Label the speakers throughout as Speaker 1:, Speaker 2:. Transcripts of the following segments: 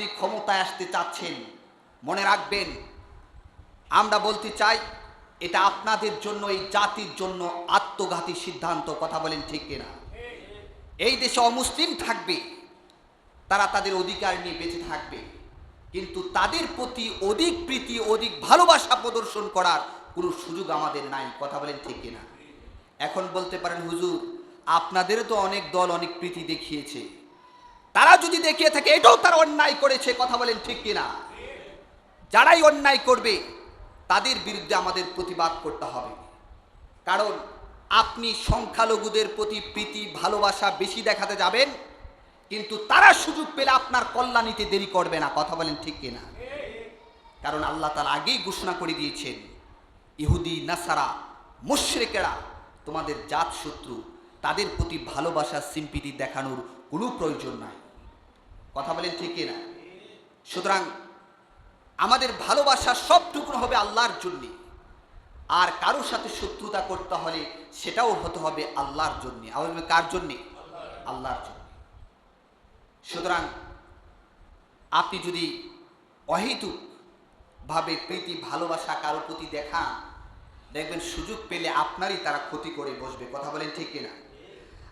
Speaker 1: আপনি ক্ষমতায় আসতে চাচ্ছেন, মনে রাখবেন। আমরা বলতে চাই, এটা আপনাদের জন্য, এই জাতির জন্য আত্মঘাতী সিদ্ধান্ত, কথা বলেন ঠিক কিনা? এই দেশে অমুসলিম থাকবে, তারা তাদের অধিকার নিয়ে বেঁচে থাকবে। কিন্তু তাদের প্রতি অধিক প্রীতি, অধিক ভালোবাসা প্রদর্শন করার কোনো সুযোগ আমাদের নাই, কথা বলেন ঠিক কিনা? এখন বলতে পারেন, হুজুর, আপনাদেরও তো অনেক দল অনেক প্রীতি দেখিয়েছে। তারা যদি দেখিয়ে থাকে, এটাও তারা অন্যায় করেছে, কথা বলেন ঠিক কিনা? যারাই অন্যায় করবে, তাদের বিরুদ্ধে আমাদের প্রতিবাদ করতে হবে। কারণ আপনি সংখ্যালঘুদের প্রতি প্রীতি, ভালোবাসা বেশি দেখাতে যাবেন, কিন্তু তারা সুযোগ পেলে আপনার কল্যাণীতে দেরি করবে না, কথা বলেন ঠিক কিনা? কারণ আল্লাহ তার আগেই ঘোষণা করে দিয়েছেন, ইহুদি, নাসারা, মুশ্রেকেরা তোমাদের জাত শত্রু তাদের প্রতি ভালোবাসা সিম্পিতি দেখানোর কোনো প্রয়োজন নাই। কথা বলেন ঠিক কিনা? সুতরাং আমাদের ভালোবাসা সবটুকুন হবে আল্লাহর জন্য। আর কারোর সাথে শত্রুতা করতে হলে সেটাও হতে হবে আল্লাহর জন্য। আবার কার জন্যে? আল্লাহর জন্য। সুতরাং আপনি যদি অহেতুক ভাবে প্রীতি, ভালোবাসা কারোর প্রতি দেখান, দেখবেন সুযোগ পেলে আপনারই তারা ক্ষতি করে বসবে। কথা বলেন ঠিক কিনা?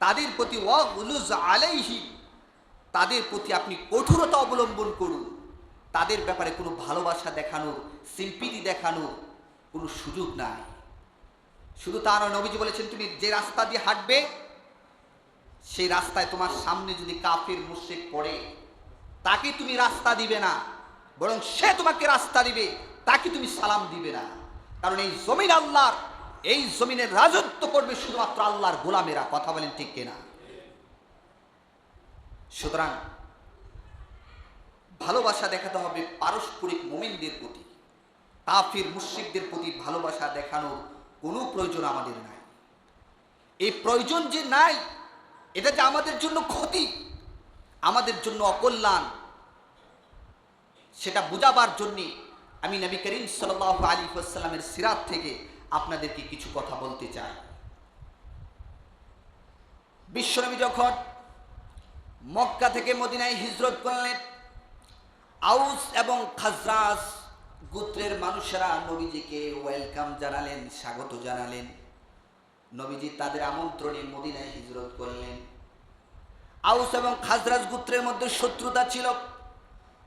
Speaker 1: তাদের প্রতি ওয়াগুলুজ আলাইহি, তাদের প্রতি আপনি কঠোরতা অবলম্বন করুন। তাদের ব্যাপারে কোনো ভালোবাসা দেখানোর সিম্পিতি দেখানোর কোনো সুযোগ নাই। শুধু তার নবীজি বলেছেন, তুমি যে রাস্তা দিয়ে হাঁটবে, সেই রাস্তায় তোমার সামনে যদি কাফের মুশ্রিক পড়ে, তাকে তুমি রাস্তা দিবে না, বরং সে তোমাকে রাস্তা দিবে, তাকে তুমি সালাম দিবে না। কারণ এই জমিন আল্লাহর এই জমিনের রাজত্ব করবে শুধুমাত্র আল্লাহর গোলামেরা, কথা বলেন ঠিক কিনা? সুতরাং ভালোবাসা দেখাতে হবে পারস্পরিক মোমেনদের প্রতি। কাফির, মুশ্রিকদের প্রতি ভালোবাসা দেখানোর কোনো প্রয়োজন আমাদের নাই। এই প্রয়োজন যে নাই, এটা যে আমাদের জন্য ক্ষতি, আমাদের জন্য অকল্যাণ, সেটা বোঝাবার জন্যে আমি নবী করিম সাল আলী সাল্লামের সিরাত থেকে আপনাদেরকে কিছু কথা বলতে চাই। বিশ্বনবী যখন মক্কা থেকে মদিনায় হিজরত করলেন, আউস এবং খাজরাস গোত্রের মানুষেরা নবীজিকে ওয়েলকাম জানালেন, স্বাগত জানালেন। নবীজি তাদের আমন্ত্রণে মদিনায় হিজরত করলেন। আউস এবং খাজরাজ গোত্রের মধ্যে শত্রুতা ছিল।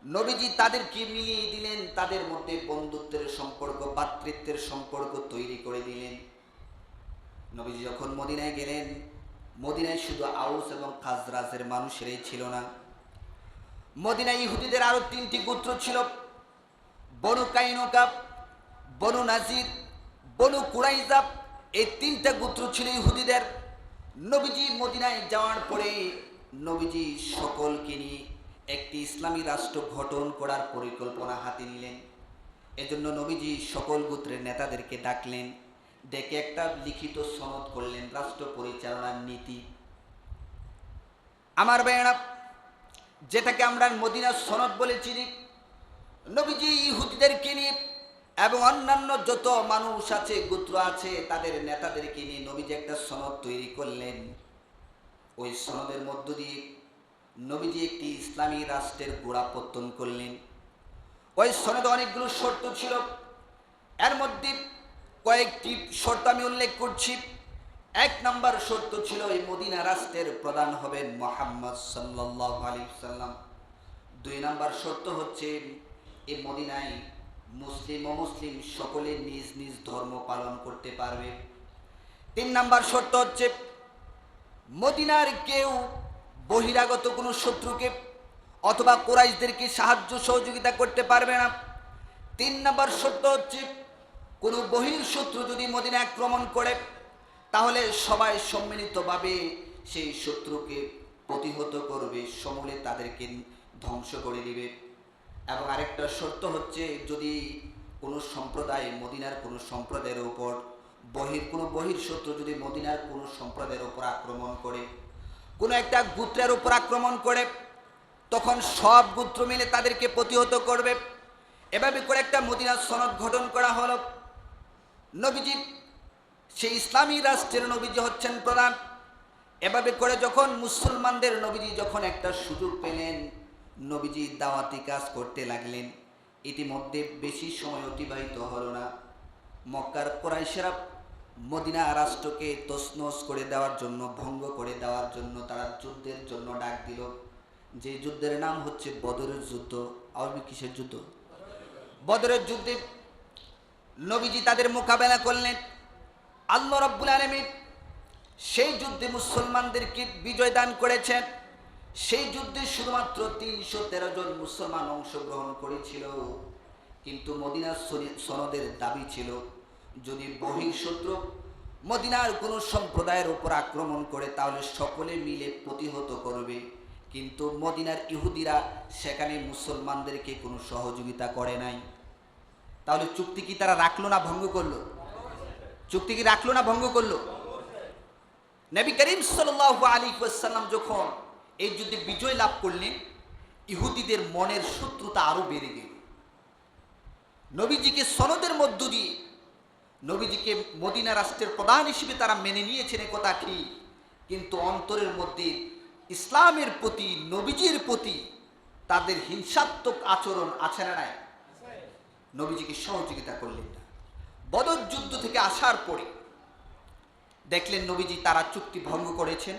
Speaker 1: নবীজি তাদেরকে মিলিয়ে দিলেন, তাদের মধ্যে বন্ধুত্বের সম্পর্ক, ভাতৃত্বের সম্পর্ক তৈরি করে দিলেন। নবীজি যখন মদিনায় গেলেন, মদিনায় শুধু আউস এবং খাজরাজের মানুষেরাই ছিল না। মদিনায় ইহুদিদের আরও তিনটি গোত্র ছিল, বনু কাইনকাপ বনু নাজির, বনু কুরাইজাব এই তিনটা গোত্র ছিল ইহুদিদের। নবীজি মদিনায় যাওয়ার পরে নবীজি সকলকে নিয়ে একটি ইসলামী রাষ্ট্র গঠন করার পরিকল্পনা হাতে নিলেন। এজন্য নবীজি সকল গোত্রের নেতাদেরকে ডাকলেন, ডেকে একটা লিখিত সনদ করলেন রাষ্ট্র পরিচালনার নীতি। আমার বেড়া, যেটাকে আমরা মদিনার সনদ বলে চিনি, নবীজি ইহুদিদেরকে নিয়ে এবং অন্যান্য যত মানুষ আছে, গোত্র আছে, তাদের নেতাদেরকে নিয়ে নবীজি একটা সনদ তৈরি করলেন। ওই সনদের মধ্য দিয়ে নবীজি একটি ইসলামী রাষ্ট্রের গোড়াপত্তন করলেন। ওই সনদে অনেকগুলো শর্ত ছিল। এর মধ্যে কয়েকটি শর্ত আমি উল্লেখ করছি। এক নম্বর শর্ত ছিল এই মদিনা রাষ্ট্রের প্রধান হবেন মোহাম্মদ সাল্লাহ আলী সাল্লাম দুই নম্বর শর্ত হচ্ছে এই মদিনায় মুসলিম অমুসলিম সকলে নিজ নিজ ধর্ম পালন করতে পারবে। তিন নম্বর শর্ত হচ্ছে মদিনার কেউ বহিরাগত কোনো শত্রুকে অথবা কোরাইশদেরকে সাহায্য সহযোগিতা করতে পারবে না। তিন নম্বর সত্য হচ্ছে, কোনো বহির শত্রু যদি মদিনা আক্রমণ করে, তাহলে সবাই সম্মিলিতভাবে সেই শত্রুকে প্রতিহত করবে, সমূলে তাদেরকে ধ্বংস করে দিবে। এবং আরেকটা শর্ত হচ্ছে, যদি কোনো সম্প্রদায় মদিনার কোনো সম্প্রদায়ের উপর বহির, কোনো বহির শত্রু যদি মদিনার কোনো সম্প্রদায়ের উপর আক্রমণ করে কোনো একটা গুত্রের উপর আক্রমণ করে, তখন সব গোত্র মিলে তাদেরকে প্রতিহত করবে। এভাবে করে একটা মদিনার সনদ গঠন করা হলো। নবীজি, সেই ইসলামী রাষ্ট্রের নবীজি হচ্ছেন প্রধান। এভাবে করে যখন মুসলমানদের নবীজি যখন একটা সুযোগ পেলেন, নবীজি দাওয়াতি কাজ করতে লাগলেন। ইতিমধ্যে বেশি সময় অতিবাহিত হল না। মক্কার কোরাইশেরা মদিনা রাষ্ট্রকে তসনস করে দেওয়ার জন্য, ভঙ্গ করে দেওয়ার জন্য তারা যুদ্ধের জন্য ডাক দিল। যে যুদ্ধের নাম হচ্ছে বদরের যুদ্ধ। আওয়ামী কিসের যুদ্ধ? বদরের যুদ্ধে নবীজি তাদের মোকাবেলা করলেন। আল্লাহ রব্বুল আলমিন সেই যুদ্ধে মুসলমানদেরকে বিজয় দান করেছেন। সেই যুদ্ধে শুধুমাত্র তিনশো তেরো জন মুসলমান অংশগ্রহণ করেছিল। কিন্তু মদিনার সনি- সনদের দাবি ছিল যদি বহিঃশত্রু মদিনার কোনো সম্প্রদায়ের উপর আক্রমণ করে, তাহলে সকলে মিলে প্রতিহত করবে। কিন্তু মদিনার ইহুদিরা সেখানে মুসলমানদেরকে কোনো সহযোগিতা করে নাই। তাহলে চুক্তি কি তারা রাখল না ভঙ্গ করল? চুক্তি কি রাখল না ভঙ্গ করল? নবী করিম সাল্লাহ আলী সাল্লাম যখন এই যুদ্ধে বিজয় লাভ করলেন, ইহুদিদের মনের শত্রুতা আরও বেড়ে গেল। নবীজিকে সনদের মধ্য দিয়ে নবীজিকে মদিনা রাষ্ট্রের প্রধান হিসেবে তারা মেনে নিয়েছেন এ কথা কি? কিন্তু অন্তরের মধ্যে ইসলামের প্রতি, নবীজির প্রতি তাদের হিংসাত্মক আচরণ আছে না নাই? নবীজিকে সহযোগিতা করলেন না। বদর যুদ্ধ থেকে আসার পরে দেখলেন নবীজি তারা চুক্তি ভঙ্গ করেছেন।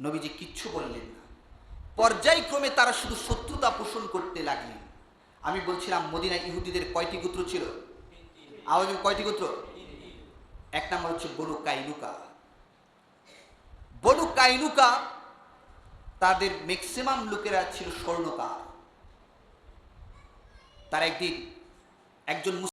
Speaker 1: নবীজি কিচ্ছু বললেন না। পর্যায়ক্রমে তারা শুধু শত্রুতা পোষণ করতে লাগলেন। আমি বলছিলাম মদিনা ইহুদিদের কয়টি গোত্র ছিল? আওয়াজ কয়টি গোত্র? এক নাম্বার হচ্ছে বনু কাইনুকা। বনু কাইনুকা তাদের ম্যাক্সিমাম লোকেরা ছিল স্বর্ণকার। তার একদিন একজন